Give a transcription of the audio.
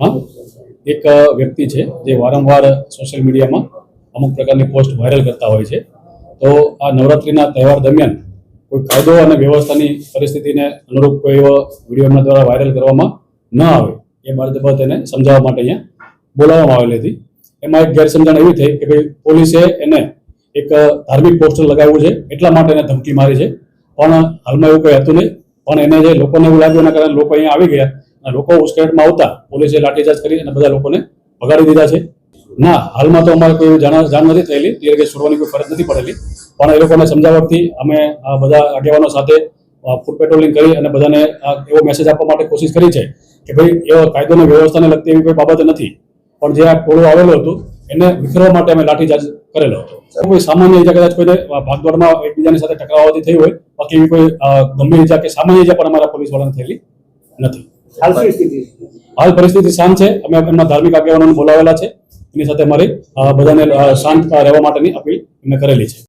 એક વ્યક્તિ છે જે વારંવાર સોશિયલ મીડિયામાં અમુક પ્રકારની પોસ્ટ વાયરલ કરતા હોય છે. તો આ નવરાત્રિના તહેવાર દરમિયાન કોઈ કાયદો અને વ્યવસ્થાની પરિસ્થિતિને અનુરૂપ કોઈ એવો વીડિયો એમના દ્વારા વાયરલ કરવામાં ન આવે, એ બાબત તેને સમજાવવા માટે અહીંયા બોલાવવામાં આવેલી હતી. એમાં એક ગેરસમજણ એવી થઈ કે ભાઈ પોલીસે એને એક ધાર્મિક પોસ્ટર લગાવ્યું છે, એટલા માટે એને ધમકી મારી છે. પણ હાલમાં એવું કંઈ હતું નહીં. પણ એને જે લોકોને એવું લાગ્યું, એના કારણે લોકો અહીંયા આવી ગયા. લોકો ઉશ્કેરટમાં આવતા, પોલીસે લાઠીચાર્જ કરી અને બધા લોકોને ભગાડી દીધા છે. ના, હાલમાં તો અમારે કોઈ જાણ જાણ નથી થયેલી ટીયર ગેસ છોડવાની કોઈ ફરજ નથી પડેલી. પણ એ લોકોને સમજાવટથી અમે બધા આગેવાનો સાથે ફૂડ પેટ્રોલિંગ કરી અને બધાને એવો મેસેજ આપવા માટે કોશિશ કરી છે કે ભાઈ, એવો કાયદોની વ્યવસ્થાને લગતી એવી કોઈ બાબત નથી. પણ જે આ ટોળું આવેલું હતું, એને વિખેરવા માટે અમે લાઠીચાર્જ કરેલો હતો. કોઈ સામાન્ય ઈજા કદાચ કોઈને ભાગદોડમાં એકબીજાની સાથે ટકરાવવાથી થઈ હોય, બાકી એવી કોઈ ગંભીર ઈજા કે સામાન્ય ઈજા પણ અમારા પોલીસ વાળાને થયેલી નથી. હાલ પરિસ્થિતિ શાંત છે. અમે એમના ધાર્મિક આગેવાનોને બોલાવેલા છે. એની સાથે અમારી બધાને શાંત રહેવા માટેની અપીલ એમને કરેલી છે.